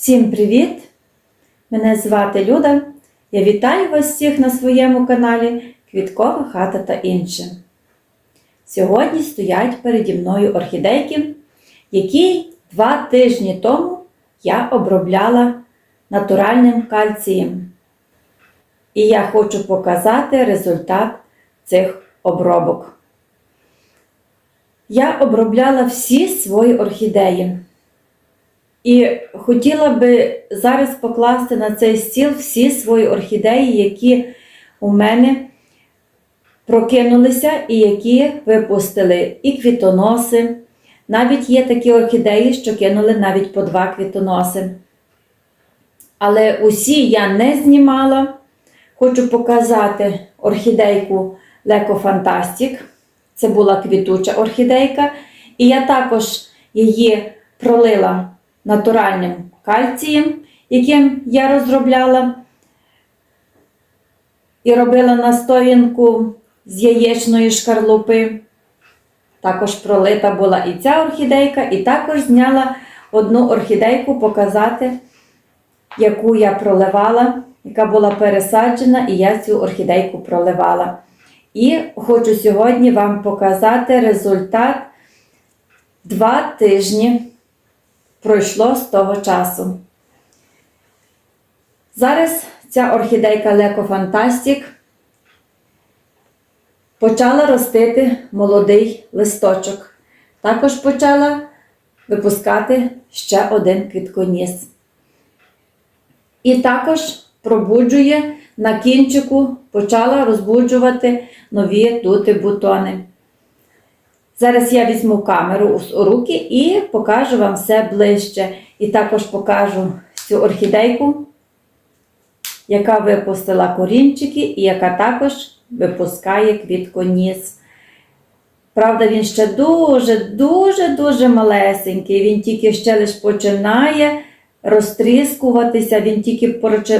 Всім привіт! Мене звати Люда. Я вітаю вас всіх на своєму каналі Квіткова хата та інше. Сьогодні стоять переді мною орхідейки, які два тижні тому я обробляла натуральним кальцієм. І я хочу показати результат цих обробок. Я обробляла всі свої орхідеї. І хотіла би зараз покласти на цей стіл всі свої орхідеї, які у мене прокинулися і які випустили і квітоноси. Навіть є такі орхідеї, що кинули навіть по два квітоноси. Але усі я не знімала. Хочу показати орхідейку Леко Fantastic. Це була квітуча орхідейка. І я також її пролила натуральним кальцієм, яким я розробляла. І робила настоянку з яєчної шкарлупи. Також пролита була і ця орхідейка, і також зняла одну орхідейку показати, яку я проливала, яка була пересаджена, і я цю орхідейку проливала. І хочу сьогодні вам показати результат два тижні пройшло з того часу. Зараз ця орхідейка Леко Fantastic почала ростити молодий листочок. Також почала випускати ще один квітконіс. І також пробуджує на кінчику, почала розбуджувати нові дути бутони. Зараз я візьму камеру у руки і покажу вам все ближче. І також покажу цю орхідейку, яка випустила корінчики і яка також випускає квітконіс. Правда, він ще дуже-дуже-дуже малесенький. Він тільки ще лише починає розтріскуватися, він тільки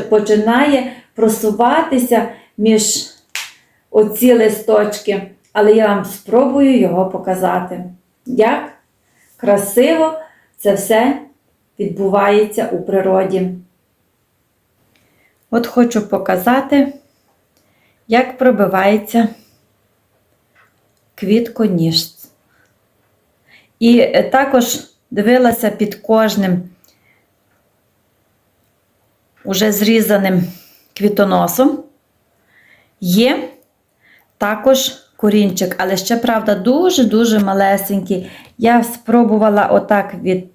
починає просуватися між оці листочки. Але я вам спробую його показати, як красиво це все відбувається у природі. От хочу показати, як пробивається квітконіж. І також дивилася під кожним уже зрізаним квітоносом. Є також корінчик, але ще, правда, дуже-дуже малесенький. Я спробувала отак від.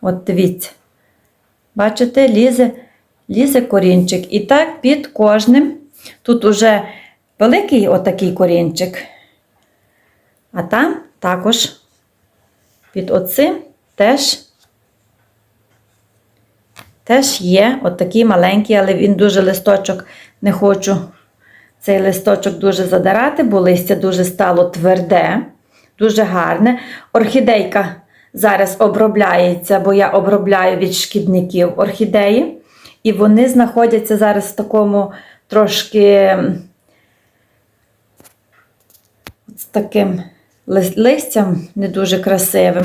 От дивіться. Бачите, лізе, лізе корінчик. І так під кожним. Тут уже великий отакий корінчик. А там також під оцим теж теж є отакий маленький, але він дуже листочок не хочу цей листочок дуже задирати, бо листя дуже стало тверде, дуже гарне. Орхідейка зараз обробляється, бо я обробляю від шкідників орхідеї. І вони знаходяться зараз в такому трошки з таким листям не дуже красивим.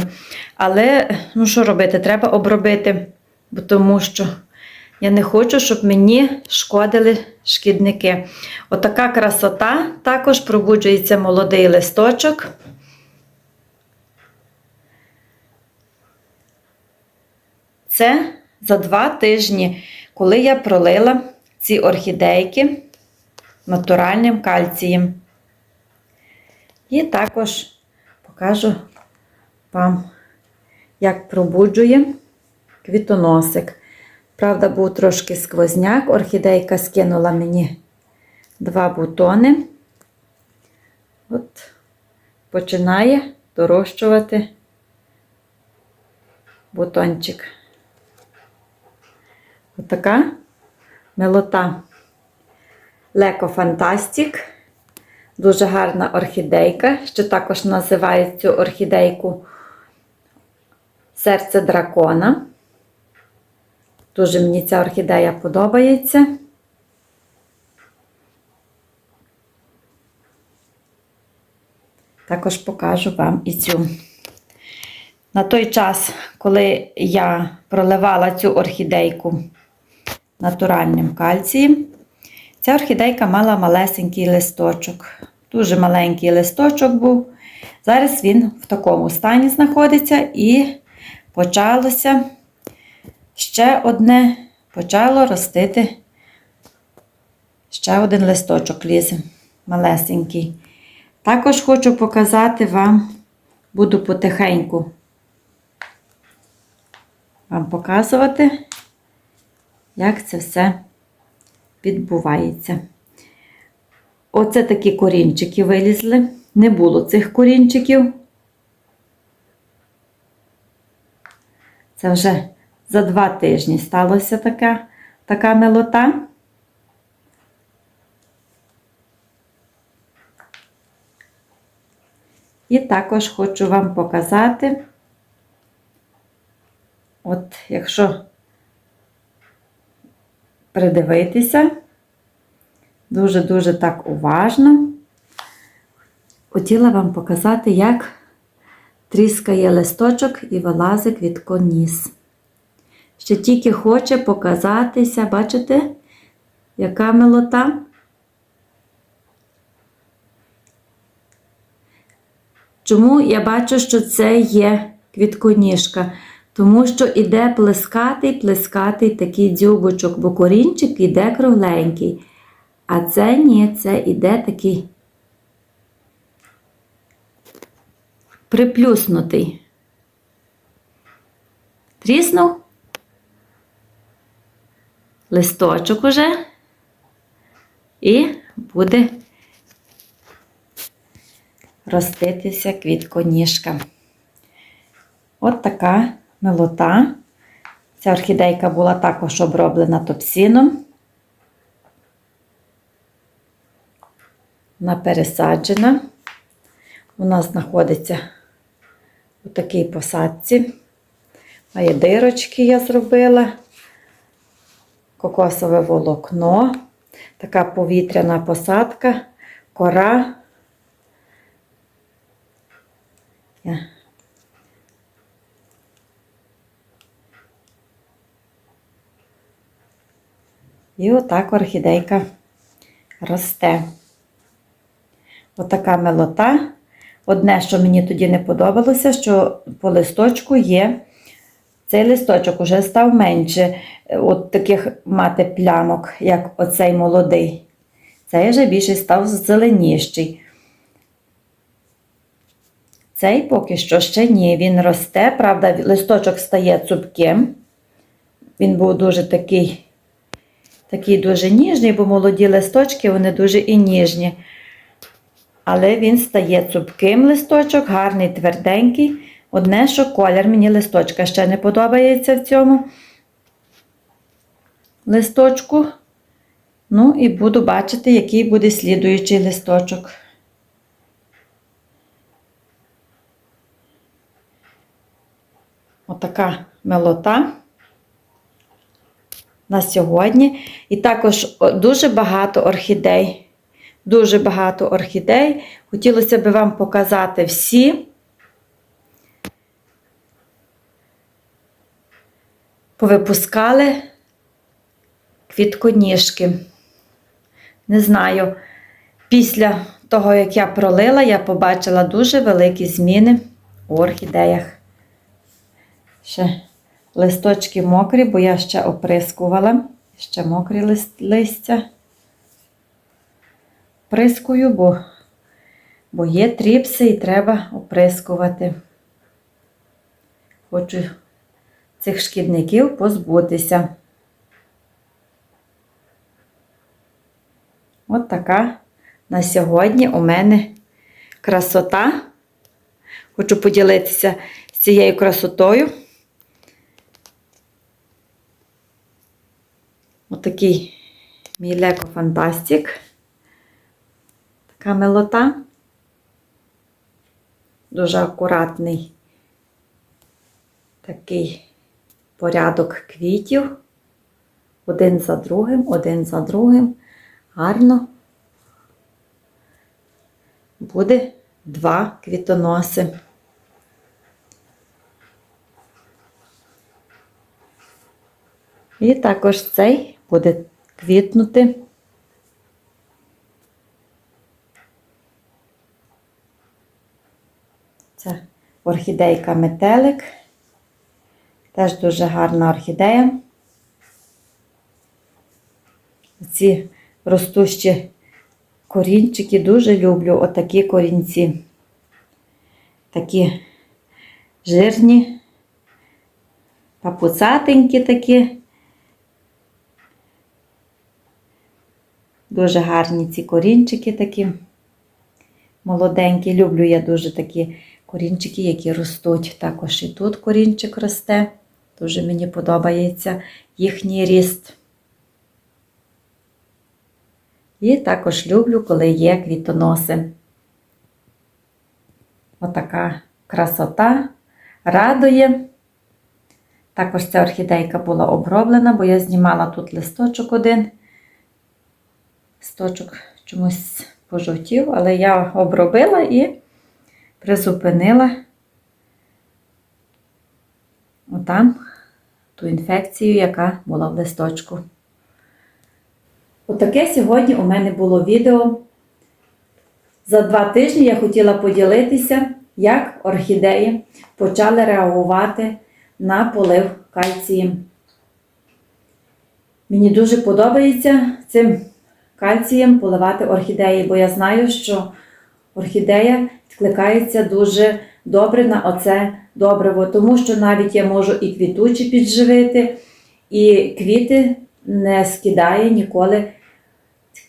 Але, ну що робити, треба обробити, бо тому що. Я не хочу, щоб мені шкодили шкідники. Отака красота, також пробуджується молодий листочок. Це за два тижні, коли я пролила ці орхідейки натуральним кальцієм. І також покажу вам, як пробуджує квітоносик. Правда, був трошки сквозняк, орхідейка скинула мені два бутони. От, починає дорощувати бутончик. Отака милота Леко Фантастик. Дуже гарна орхідейка, що також називають цю орхідейку серце дракона. Дуже мені ця орхідея подобається. Також покажу вам і цю. На той час, коли я проливала цю орхідейку натуральним кальцієм, ця орхідейка мала малесенький листочок. Дуже маленький листочок був. Зараз він в такому стані знаходиться і почалося ще одне, почало ростити ще один листочок лізе малесенький. Також хочу показати вам, буду потихеньку вам показувати, як це все відбувається. Оце такі корінчики вилізли. Не було цих корінчиків. Це вже за два тижні сталося така, така милота. І також хочу вам показати, от якщо придивитися, дуже-дуже так уважно, хотіла вам показати, як тріскає листочок і вилазить від коніс. Ще тільки хоче показатися, бачите, яка милота? Чому я бачу, що це є квітконіжка? Тому що іде плескатий, плескатий такий дзюбочок, бо корінчик іде кругленький. А це ні, це іде такий приплюснутий. Тріснув листочок уже і буде роститися квітконіжка. От така милота. Ця орхідейка була також оброблена топсіном. Вона пересаджена. Вона знаходиться у такій посадці. Має дирочки я зробила, кокосове волокно, така повітряна посадка, кора. І отак орхідейка росте. Отака милота. Одне, що мені тоді не подобалося, що по листочку є. Цей листочок уже став менше от таких мати плямок, як оцей молодий. Цей вже більше став зеленіший. Цей поки що ще ні, він росте, правда, листочок стає цупким. Він був дуже такий, такий дуже ніжний, бо молоді листочки, вони дуже і ніжні. Але він стає цупким листочок, гарний, тверденький. Одне, що колір мені листочка ще не подобається в цьому листочку. Ну, і буду бачити, який буде слідуючий листочок. Отака милота на сьогодні. І також дуже багато орхідей. Дуже багато орхідей. Хотілося б вам показати всі. Повипускали квітконіжки. Не знаю, після того, як я пролила, я побачила дуже великі зміни у орхідеях. Ще листочки мокрі, бо я ще оприскувала. Ще мокрі лист, листя. Прискую, бо, бо є тріпси і треба оприскувати. Хочу цих шкідників позбутися. От така на сьогодні у мене красота. Хочу поділитися з цією красотою. Отакий мій Леко Фантастик. Така милота. Дуже акуратний такий порядок квітів. Один за другим, один за другим. Гарно буде два квітоноси. І також цей буде квітнути. Це орхідейка метелик. Теж дуже гарна орхідея. Ці ростущі корінчики дуже люблю. Отакі корінці. Такі жирні, папуцатенькі такі. Дуже гарні ці корінчики такі. Молоденькі. Люблю я дуже такі корінчики, які ростуть. Також і тут корінчик росте. Дуже мені подобається їхній ріст. І також люблю, коли є квітоноси. Отака красота радує. Також ця орхідейка була оброблена, бо я знімала тут листочок один. Листочок чомусь пожовтів, але я обробила і призупинила отам ту інфекцію, яка була в листочку. Отаке сьогодні у мене було відео. За два тижні я хотіла поділитися, як орхідеї почали реагувати на полив кальцієм. Мені дуже подобається цим кальцієм поливати орхідеї, бо я знаю, що орхідея відкликається дуже добре на оце добриво, тому що навіть я можу і квітучі підживити, і квіти не скидає ніколи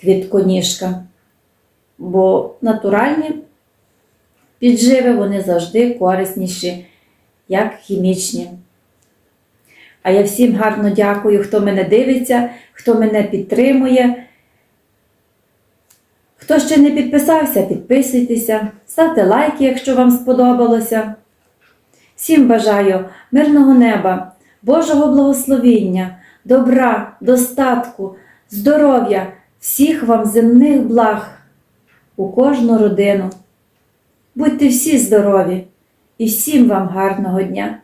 квітконіжка. Бо натуральні підживи вони завжди корисніші, як хімічні. А я всім гарно дякую, хто мене дивиться, хто мене підтримує. Хто ще не підписався, підписуйтеся, ставте лайки, якщо вам сподобалося. Всім бажаю мирного неба, Божого благословіння, добра, достатку, здоров'я, всіх вам земних благ у кожну родину. Будьте всі здорові і всім вам гарного дня!